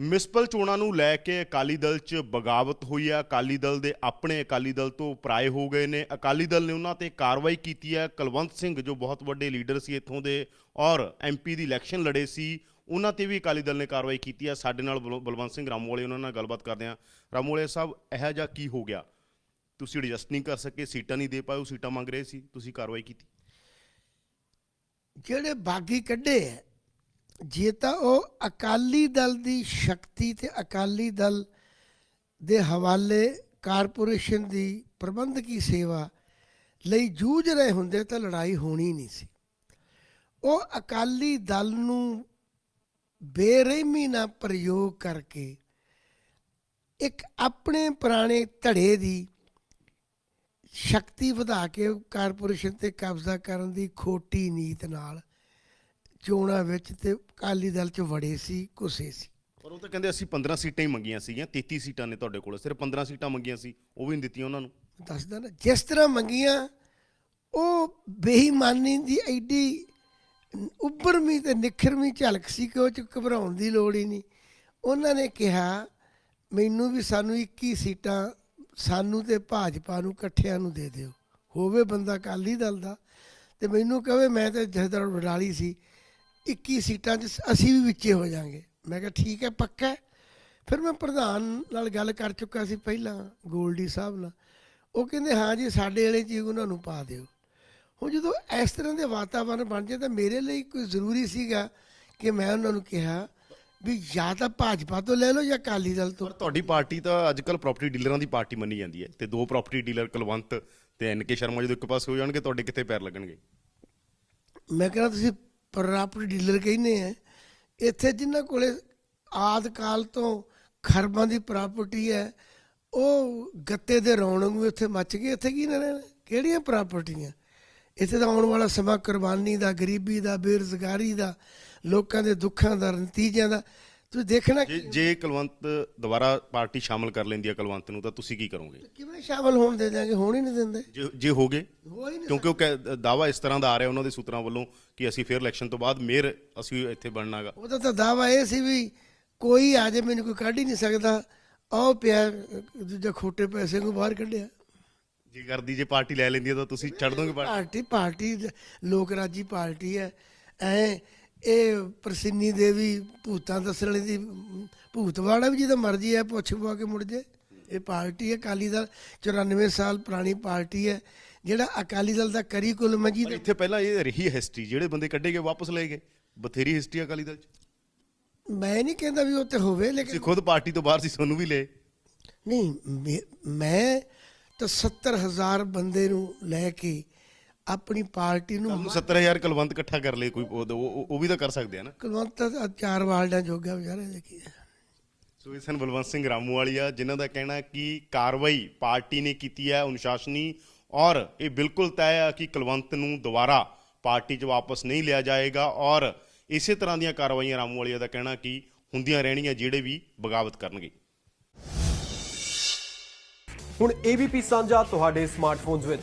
ਮਿਸਪਲ ਚੋਣਾਂ ਨੂੰ ਲੈ ਕੇ ਅਕਾਲੀ ਦਲ 'ਚ ਬਗਾਵਤ ਹੋਈ ਹੈ ਅਕਾਲੀ ਦਲ ਦੇ ਆਪਣੇ ਅਕਾਲੀ ਦਲ ਤੋਂ ਪਰਾਏ ਹੋ ਗਏ ਨੇ। ਅਕਾਲੀ ਦਲ ਨੇ ਉਹਨਾਂ ਤੇ ਕਾਰਵਾਈ ਕੀਤੀ ਹੈ ਕੁਲਵੰਤ ਸਿੰਘ ਜੋ ਬਹੁਤ ਵੱਡੇ ਲੀਡਰ ਸੀ ਇੱਥੋਂ ਦੇ ਔਰ ਐਮਪੀ ਦੀ ਇਲੈਕਸ਼ਨ ਲੜੇ ਸੀ, ਉਹਨਾਂ ਤੇ ਵੀ ਅਕਾਲੀ ਦਲ ਨੇ ਕਾਰਵਾਈ ਕੀਤੀ ਹੈ ਸਾਡੇ ਨਾਲ ਬਲ- ਬਲਵੰਤ ਸਿੰਘ ਰਾਮੋਵਾਲੇ ਉਹਨਾਂ ਨਾਲ ਗੱਲਬਾਤ ਕਰਦੇ ਹਾਂ ਰਾਮੋਵਾਲੇ ਸਾਹਿਬ, ਇਹੋ ਜਿਹਾ ਕੀ ਹੋ ਗਿਆ? ਤੁਸੀਂ ਐਡਜਸਟ ਨਹੀਂ ਕਰ ਸਕੇ, ਸੀਟਾਂ ਨਹੀਂ ਦੇ ਪਾਏ, ਉਹ ਸੀਟਾਂ ਮੰਗ ਰਹੇ ਸੀ। ਤੁਸੀਂ ਕਾਰਵਾਈ ਕੀਤੀ? ਜਿਹੜੇ ਬਾਗੀ ਕੱਢੇ ਹੈ ਜੇ ਤਾਂ ਉਹ ਅਕਾਲੀ ਦਲ ਦੀ ਸ਼ਕਤੀ ਤੇ ਅਕਾਲੀ ਦਲ ਦੇ ਹਵਾਲੇ ਕਾਰਪੋਰੇਸ਼ਨ ਦੀ ਪ੍ਰਬੰਧਕੀ ਸੇਵਾ ਲਈ ਜੂਝ ਰਹੇ ਹੁੰਦੇ ਤਾਂ ਲੜਾਈ ਹੋਣੀ ਨਹੀਂ ਸੀ। ਉਹ ਅਕਾਲੀ ਦਲ ਨੂੰ ਬੇਰਹਿਮੀ ਨਾਲ ਪ੍ਰਯੋਗ ਕਰਕੇ ਇੱਕ ਆਪਣੇ ਪੁਰਾਣੇ ਧੜੇ ਦੀ ਸ਼ਕਤੀ ਵਧਾ ਕੇ ਕਾਰਪੋਰੇਸ਼ਨ ਤੇ ਕਬਜ਼ਾ ਕਰਨ ਦੀ ਖੋਟੀ ਨੀਤ ਨਾਲ ਚੋਣਾਂ ਵਿੱਚ ਤੇ ਅਕਾਲੀ ਦਲ ਚ ਵੜੇ ਸੀ ਘੁਸੇ ਸੀ। ਪਰ ਉਹ ਤਾਂ ਕਹਿੰਦੇ ਅਸੀਂ 15 ਸੀਟਾਂ ਹੀ ਮੰਗੀਆਂ ਸੀਗੀਆਂ 33 ਸੀਟਾਂ ਨੇ ਤੁਹਾਡੇ ਕੋਲ ਸਿਰਫ 15 ਸੀਟਾਂ ਮੰਗੀਆਂ ਸੀ ਉਹ ਵੀ ਨਹੀਂ ਦਿੱਤੀਆਂ ਉਹਨਾਂ ਨੂੰ। ਦੱਸਦਾ ਨਾ ਜਿਸ ਤਰ੍ਹਾਂ ਮੰਗੀਆਂ ਉਹ ਬੇਈਮਾਨੀ ਦੀ ਐਡੀ ਉੱਭਰਵੀਂ ਤੇ ਨਿਖਰਵੀਂ ਝਲਕ ਸੀ ਕਿ ਉਹ ਚ ਘਬਰਾਉਣ ਦੀ ਲੋੜ ਹੀ ਨਹੀਂ। ਉਹਨਾਂ ਨੇ ਕਿਹਾ ਮੈਨੂੰ ਵੀ ਸਾਨੂੰ 21 ਸੀਟਾਂ ਸਾਨੂੰ ਤੇ ਭਾਜਪਾ ਨੂੰ ਇਕੱਠਿਆਂ ਨੂੰ ਦੇ ਦਿਓ। ਹੋਵੇ ਬੰਦਾ ਅਕਾਲੀ ਦਲ ਦਾ ਤੇ ਮੈਨੂੰ ਕਹੇ ਮੈਂ ਤੇ ਜਥੇਦਾਰ ਵਡਾਲੀ ਸੀ 21 ਸੀਟਾਂ 'ਚ ਅਸੀਂ ਵੀ ਵਿੱਚੇ ਹੋ ਜਾਾਂਗੇ। ਮੈਂ ਕਿਹਾ ਠੀਕ ਹੈ ਪੱਕਾ। ਫਿਰ ਮੈਂ ਪ੍ਰਧਾਨ ਨਾਲ ਗੱਲ ਕਰ ਚੁੱਕਾ ਸੀ ਪਹਿਲਾਂ ਗੋਲਡੀ ਸਾਹਿਬ ਨਾਲ। ਉਹ ਕਹਿੰਦੇ ਹਾਂ ਜੀ ਸਾਡੇ ਵਾਲੇ ਜੀ ਉਹਨਾਂ ਨੂੰ ਪਾ ਦਿਓ। ਹੁਣ ਜਦੋਂ ਇਸ ਤਰ੍ਹਾਂ ਦੇ ਵਾਤਾਵਰਣ ਬਣ ਜਾਏ ਤਾਂ ਮੇਰੇ ਲਈ ਕੋਈ ਜ਼ਰੂਰੀ ਸੀਗਾ ਕਿ ਮੈਂ ਉਹਨਾਂ ਨੂੰ ਕਿਹਾ ਵੀ ਜਾਂ ਤਾਂ ਭਾਜਪਾ ਤੋਂ ਲੈ ਲਓ ਜਾਂ ਅਕਾਲੀ ਦਲ ਤੋਂ। ਪਰ ਤੁਹਾਡੀ ਪਾਰਟੀ ਤਾਂ ਅੱਜਕੱਲ ਪ੍ਰਾਪਰਟੀ ਡੀਲਰਾਂ ਦੀ ਪਾਰਟੀ ਮੰਨੀ ਜਾਂਦੀ ਹੈ। ਤੇ ਦੋ ਪ੍ਰਾਪਰਟੀ ਡੀਲਰ ਕੁਲਵੰਤ ਤੇ ਐਨਕੇ ਸ਼ਰਮਾ ਜਦੋਂ ਇੱਕ ਪਾਸੇ ਹੋ ਜਾਣਗੇ ਤੁਹਾਡੇ ਕਿੱਥੇ ਪੈਰ ਲੱਗਣਗੇ? ਮੈਂ ਕਹਿੰਦਾ ਤੁਸੀਂ ਪ੍ਰਾਪਰਟੀ ਡੀਲਰ ਕਹਿੰਦੇ ਆ, ਇੱਥੇ ਜਿਨ੍ਹਾਂ ਕੋਲੇ ਆਦ ਕਾਲ ਤੋਂ ਖਰਬਾਂ ਦੀ ਪ੍ਰਾਪਰਟੀ ਹੈ, ਉਹ ਗੱਤੇ ਦੇ ਰੌਣਕ ਵੀ ਉੱਥੇ ਮੱਚ ਗਏ, ਇੱਥੇ ਕੀ ਨਾ? ਰਹਿਣਾ ਕਿਹੜੀਆਂ ਪ੍ਰਾਪਰਟੀਆਂ? ਇੱਥੇ ਤਾਂ ਆਉਣ ਵਾਲਾ ਸਮਾਂ ਕੁਰਬਾਨੀ ਦਾ, ਗਰੀਬੀ ਦਾ, ਬੇਰੁਜ਼ਗਾਰੀ ਦਾ, ਲੋਕਾਂ ਦੇ ਦੁੱਖਾਂ ਦਾ, ਨਤੀਜਿਆਂ ਦਾ ਤੁਸੀਂ ਦੇਖਣਾ ਜੇ ਜੇ ਕੁਲਵੰਤ ਦੁਬਾਰਾ ਪਾਰਟੀ ਸ਼ਾਮਲ ਕਰ ਲੈਂਦੀ ਹੈ ਕੁਲਵੰਤ ਨੂੰ ਤਾਂ ਤੁਸੀਂ ਕੀ ਕਰੋਗੇ? ਕਿਵੇਂ ਸ਼ਾਮਲ ਹੋਣ ਦੇ ਦਿਆਂਗੇ? ਹੋਣ ਹੀ ਨਹੀਂ ਦਿੰਦੇ। ਜੇ ਜੇ ਹੋਗੇ ਕਿਉਂਕਿ ਉਹ ਦਾਵਾ ਇਸ ਤਰ੍ਹਾਂ ਦਾ ਆ ਰਿਹਾ ਉਹਨਾਂ ਦੇ ਸੂਤਰਾਂ ਵੱਲੋਂ ਕਿ ਅਸੀਂ ਫੇਰ ਇਲੈਕਸ਼ਨ ਤੋਂ ਬਾਅਦ ਮੇਅਰ ਅਸੀਂ ਇੱਥੇ ਬਣਨਾਗਾ। ਉਹਦਾ ਤਾਂ ਦਾਵਾ ਇਹ ਸੀ ਵੀ ਕੋਈ ਆ ਜੇ ਮੈਨੂੰ ਕੋਈ ਕੱਢ ਹੀ ਨਹੀਂ ਸਕਦਾ। ਆਹ ਪਿਆ ਦੂਜਾ ਖੋਟੇ ਪੈਸੇ ਨੂੰ ਬਾਹਰ ਕੱਢਿਆ। ਜੇ ਕਰਦੀ ਜੇ ਪਾਰਟੀ ਲੈ ਲੈਂਦੀ ਤਾਂ ਤੁਸੀਂ ਛੱਡ ਦੋਗੇ ਪਾਰਟੀ? ਪਾਰਟੀ? ਪਾਰਟੀ ਲੋਕ ਰਾਜੀ ਪਾਰਟੀ ਹੈ। ਐ ਇਹ ਪ੍ਰਸਿੰਨੀ ਦੇਵੀ ਭੂਤਾਂ ਦੱਸਣ ਦੀ ਅਮ, ਭੂਤ ਵਾਲਾ ਵੀ ਜਿਹਦਾ ਮਰਜ਼ੀ ਹੈ ਪੁੱਛ ਪਵਾ ਕੇ ਮੁੜ ਜੇ। ਇਹ ਪਾਰਟੀ ਹੈ ਅਕਾਲੀ ਦਲ 94 ਸਾਲ ਪੁਰਾਣੀ ਪਾਰਟੀ ਹੈ। ਜਿਹੜਾ ਅਕਾਲੀ ਦਲ ਦਾ ਕਰੀਕੁਲਮ ਹੈ ਜਿਹਦੇ ਇੱਥੇ ਪਹਿਲਾਂ ਇਹ ਰਹੀ ਹਿਸਟਰੀ ਜਿਹੜੇ ਬੰਦੇ ਕੱਢੇ ਗਏ ਵਾਪਸ ਲਏ ਗਏ। ਬਥੇਰੀ ਹਿਸਟਰੀ ਅਕਾਲੀ ਦਲ ਚ। ਮੈਂ ਨਹੀਂ ਕਹਿੰਦਾ ਵੀ ਉਹ ਤੇ ਹੋਵੇ ਲੇਕਿਨ ਤੁਸੀਂ ਖੁਦ ਪਾਰਟੀ ਤੋਂ ਬਾਹਰ ਸੀ ਤੁਹਾਨੂੰ ਵੀ ਲਏ। ਨਹੀਂ ਮੈਂ ਤਾਂ 70000 ਬੰਦੇ ਨੂੰ ਲੈ ਕੇ ਆਪਣੀ ਪਾਰਟੀ ਨੂੰ ਤੁਹਾਨੂੰ 70000 ਕੁਲਵੰਤ ਇਕੱਠਾ ਕਰ ਲਏ ਕੋਈ ਉਹ ਵੀ ਤਾਂ ਕਰ ਸਕਦੇ ਆ ਨਾ। ਕੁਲਵੰਤ ਤਾਂ ਚਾਰ ਵਾਲਡਾਂ ਜੋਗਾ ਵਿਚਾਰੇ ਦੇਖੀ ਸੋ ਇਹ ਸਨ ਬਲਵੰਤ ਸਿੰਘ ਰਾਮੂਵਾਲੀਆ ਜਿਨ੍ਹਾਂ ਦਾ ਕਹਿਣਾ ਕਿ ਕਾਰਵਾਈ ਪਾਰਟੀ ਨੇ ਕੀਤੀ ਹੈ ਅਨੁਸ਼ਾਸਨੀ ਔਰ ਇਹ ਬਿਲਕੁਲ ਤੈਅ ਹੈ ਕਿ ਕੁਲਵੰਤ ਨੂੰ ਦੁਬਾਰਾ ਪਾਰਟੀ 'ਚ ਵਾਪਸ ਨਹੀਂ ਲਿਆ ਜਾਏਗਾ ਔਰ ਇਸੇ ਤਰ੍ਹਾਂ ਦੀਆਂ ਕਾਰਵਾਈਆਂ ਰਾਮੂਵਾਲੀਆ ਦਾ ਕਹਿਣਾ ਕਿ ਹੁੰਦੀਆਂ ਰਹਿਣੀਆਂ ਜਿਹੜੇ ਵੀ ਬਗਾਵਤ ਕਰਨਗੇ। ਹੁਣ ABP ਸਾਂਝਾ ਤੁਹਾਡੇ ਸਮਾਰਟਫੋਨਸ ਵਿੱਚ।